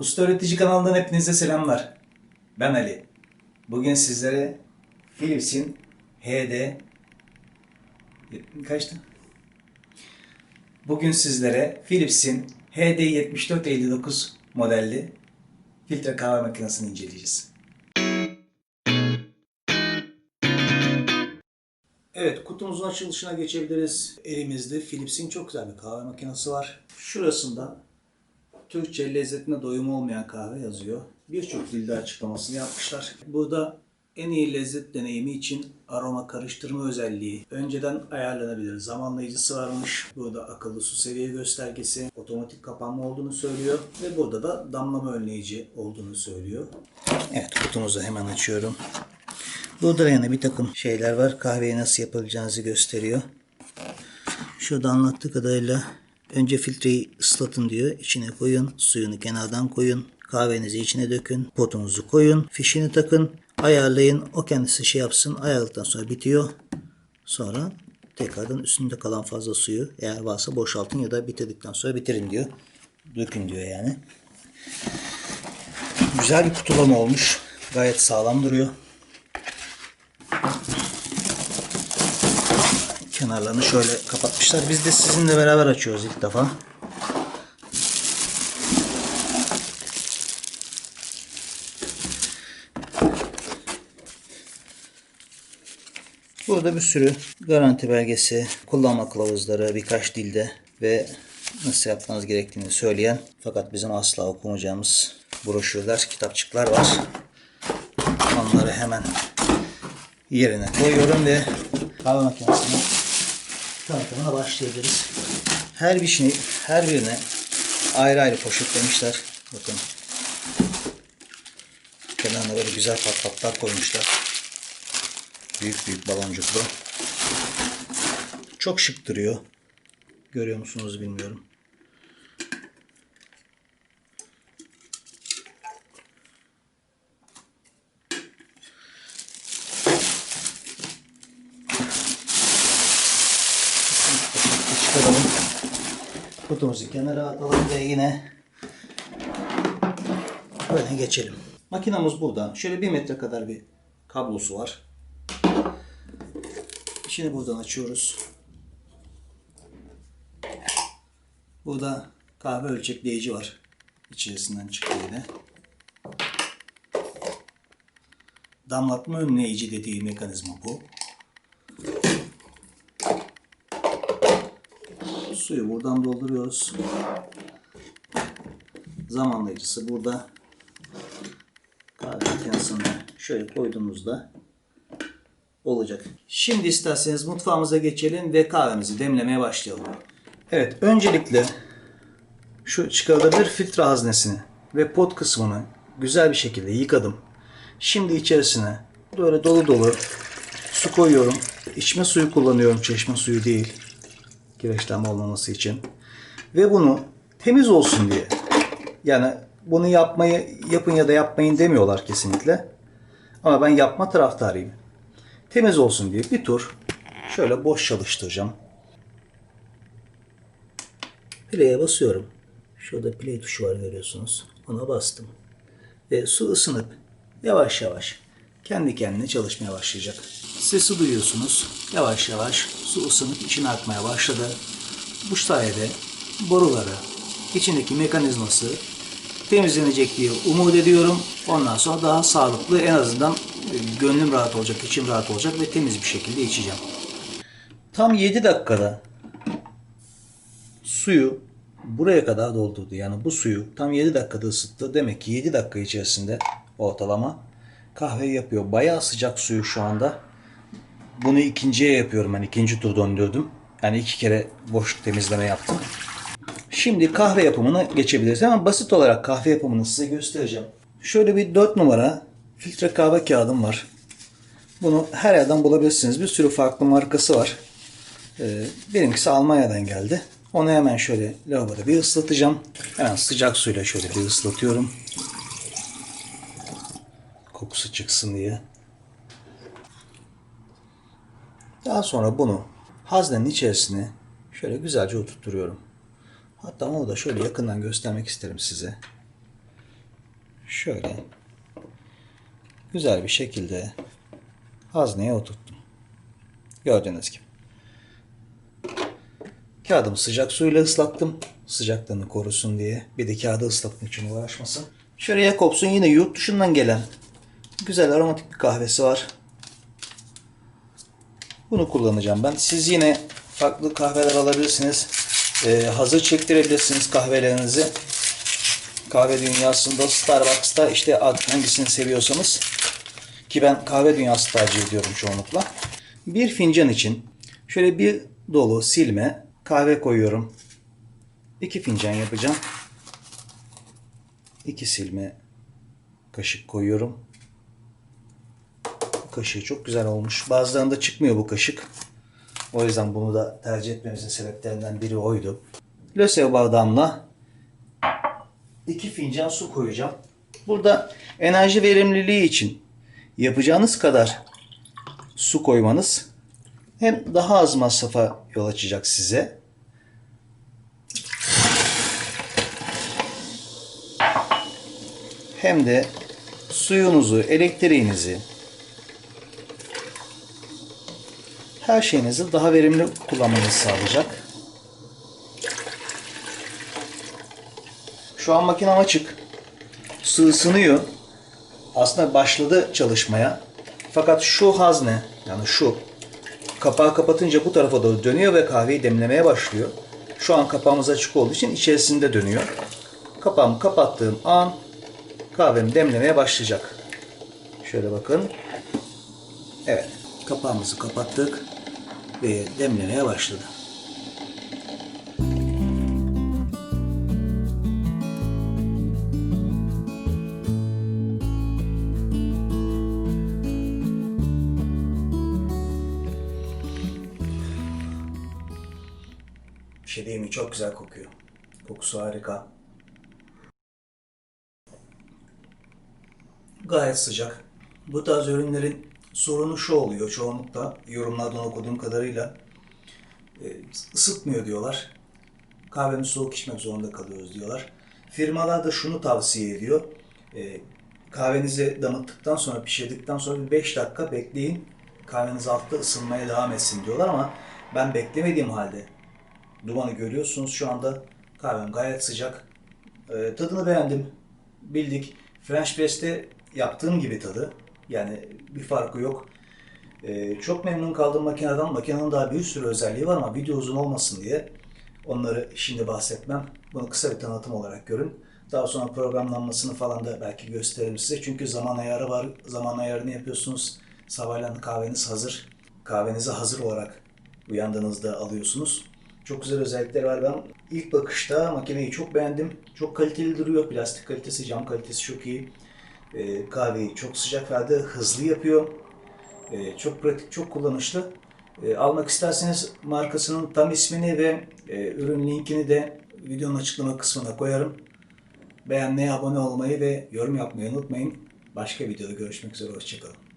Usta Öğretici kanalından hepinize selamlar. Ben Ali. Bugün sizlere Philips'in HD kaçtı? Bugün sizlere Philips'in HD 7459 modelli filtre kahve makinesini inceleyeceğiz. Evet, kutumuzun açılışına geçebiliriz. Elimizde Philips'in çok güzel bir kahve makinesi var. Şurasında Türkçe lezzetine doyum olmayan kahve yazıyor. Birçok dilde açıklamasını yapmışlar. Burada en iyi lezzet deneyimi için aroma karıştırma özelliği önceden ayarlanabilir zamanlayıcısı varmış. Burada akıllı su seviye göstergesi, otomatik kapanma olduğunu söylüyor ve burada da damlama önleyici olduğunu söylüyor. Evet kutumuzu hemen açıyorum. Burada yani bir takım şeyler var. Kahveyi nasıl yapabileceğinizi gösteriyor. Şurada anlattığı kadarıyla önce filtreyi ıslatın diyor. İçine koyun. Suyunu kenardan koyun. Kahvenizi içine dökün. Potunuzu koyun. Fişini takın. Ayarlayın. O kendisi şey yapsın. Ayarladıktan sonra bitiyor. Sonra tekrardan üstünde kalan fazla suyu eğer varsa boşaltın ya da bitirdikten sonra bitirin diyor. Dökün diyor yani. Güzel bir kutulama olmuş. Gayet sağlam duruyor. Kenarlarını şöyle kapatmışlar. Biz de sizinle beraber açıyoruz ilk defa. Burada bir sürü garanti belgesi, kullanma kılavuzları birkaç dilde ve nasıl yapmanız gerektiğini söyleyen fakat bizim asla okumayacağımız broşürler, kitapçıklar var. Onları hemen yerine koyuyorum ve kahve makinesinin tanıtımına başlayabiliriz. Her bir şey, her birine ayrı ayrı poşetlemişler. Bakın. Kenarına böyle güzel patlaklar koymuşlar. Büyük büyük baloncuklu. Çok şık duruyor. Görüyor musunuz bilmiyorum. çıkaralım. Kutumuzu kenara atalım ve yine böyle geçelim. Makinamız burada. Şöyle bir metre kadar bir kablosu var. Şimdi buradan açıyoruz. Burada kahve ölçekleyici var. İçerisinden çıktı yine. Damlatma önleyici dediği mekanizma bu. Suyu buradan dolduruyoruz. Zamanlayıcısı burada. Kahve makinesine şöyle koyduğumuzda olacak. Şimdi isterseniz mutfağımıza geçelim ve kahvemizi demlemeye başlayalım. Evet, öncelikle şu çıkarılabilir filtre haznesini ve pot kısmını güzel bir şekilde yıkadım. Şimdi içerisine böyle dolu dolu su koyuyorum. İçme suyu kullanıyorum, çeşme suyu değil kireçlenme olmaması için. Ve bunu temiz olsun diye. Yani bunu yapmayı yapın ya da yapmayın demiyorlar kesinlikle. Ama ben yapma taraftarıyım. Temiz olsun diye bir tur şöyle boş çalıştıracağım. Play'e basıyorum. Şurada play tuşu var görüyorsunuz. Ona bastım. Ve su ısınıp yavaş yavaş kendi kendine çalışmaya başlayacak. Sesi duyuyorsunuz. Yavaş yavaş su ısınıp içine akmaya başladı. Bu sayede boruları, içindeki mekanizması temizlenecek diye umut ediyorum. Ondan sonra daha sağlıklı en azından gönlüm rahat olacak, içim rahat olacak ve temiz bir şekilde içeceğim. Tam 7 dakikada suyu buraya kadar doldurdu. Yani bu suyu tam 7 dakikada ısıttı. Demek ki 7 dakika içerisinde ortalama kahve yapıyor. Bayağı sıcak suyu şu anda. Bunu ikinciye yapıyorum. Ben ikinci tur döndürdüm. Yani iki kere boş temizleme yaptım. Şimdi kahve yapımına geçebiliriz. Hemen basit olarak kahve yapımını size göstereceğim. Şöyle bir 4 numara filtre kahve kağıdım var. Bunu her yerden bulabilirsiniz. Bir sürü farklı markası var. Ee, benimkisi Almanya'dan geldi. Onu hemen şöyle lavaboda bir ıslatacağım. Hemen sıcak suyla şöyle bir ıslatıyorum. Kokusu çıksın diye. Daha sonra bunu haznenin içerisine şöyle güzelce oturtuyorum. Hatta onu da şöyle yakından göstermek isterim size. şöyle güzel bir şekilde hazneye oturttum. Gördüğünüz gibi. Kağıdımı sıcak suyla ıslattım. Sıcaklığını korusun diye. Bir de kağıdı ıslatmak için uğraşmasın. Şöyle Jakobs'un yine yurt dışından gelen güzel aromatik bir kahvesi var. Bunu kullanacağım ben. Siz yine farklı kahveler alabilirsiniz. Ee, hazır çektirebilirsiniz kahvelerinizi. Kahve dünyasında Starbucks'ta işte hangisini seviyorsanız ki ben kahve dünyası tercih ediyorum çoğunlukla. Bir fincan için şöyle bir dolu silme kahve koyuyorum. İki fincan yapacağım. İki silme kaşık koyuyorum. Bu kaşığı çok güzel olmuş. Bazılarında çıkmıyor bu kaşık. O yüzden bunu da tercih etmemizin sebeplerinden biri oydu. Lösev bardağımla iki fincan su koyacağım. Burada enerji verimliliği için yapacağınız kadar su koymanız hem daha az masrafa yol açacak size. Hem de suyunuzu, elektriğinizi, her şeyinizi daha verimli kullanmanızı sağlayacak. Şu an makinem açık. Su ısınıyor. Aslında başladı çalışmaya. Fakat şu hazne yani şu kapağı kapatınca bu tarafa doğru dönüyor ve kahveyi demlemeye başlıyor. Şu an kapağımız açık olduğu için içerisinde dönüyor. Kapağımı kapattığım an kahvem demlemeye başlayacak. Şöyle bakın. Evet. Kapağımızı kapattık ve demlemeye başladı. Bir şey değil mi? Çok güzel kokuyor. Kokusu harika. Gayet sıcak. Bu tarz ürünlerin sorunu şu oluyor çoğunlukla yorumlardan okuduğum kadarıyla e, ısıtmıyor diyorlar. Kahvemizi soğuk içmek zorunda kalıyoruz diyorlar. Firmalar da şunu tavsiye ediyor. E, kahvenizi damıttıktan sonra pişirdikten sonra bir 5 dakika bekleyin. Kahveniz altta ısınmaya devam etsin diyorlar ama ben beklemediğim halde dumanı görüyorsunuz şu anda. Kahvem gayet sıcak. E, tadını beğendim. Bildik. French Press'te yaptığım gibi tadı. Yani bir farkı yok. Ee, çok memnun kaldım makineden. Makinenin daha bir sürü özelliği var ama video uzun olmasın diye onları şimdi bahsetmem. Bunu kısa bir tanıtım olarak görün. Daha sonra programlanmasını falan da belki gösteririm size. Çünkü zaman ayarı var. Zaman ayarını yapıyorsunuz. Sabahleyin kahveniz hazır. Kahvenizi hazır olarak uyandığınızda alıyorsunuz. Çok güzel özellikleri var. Ben ilk bakışta makineyi çok beğendim. Çok kaliteli duruyor. Plastik kalitesi, cam kalitesi çok iyi. E, kahveyi çok sıcak verdi, hızlı yapıyor. E, çok pratik, çok kullanışlı. E, almak isterseniz markasının tam ismini ve e, ürün linkini de videonun açıklama kısmına koyarım. Beğenmeyi, abone olmayı ve yorum yapmayı unutmayın. Başka videoda görüşmek üzere, hoşçakalın.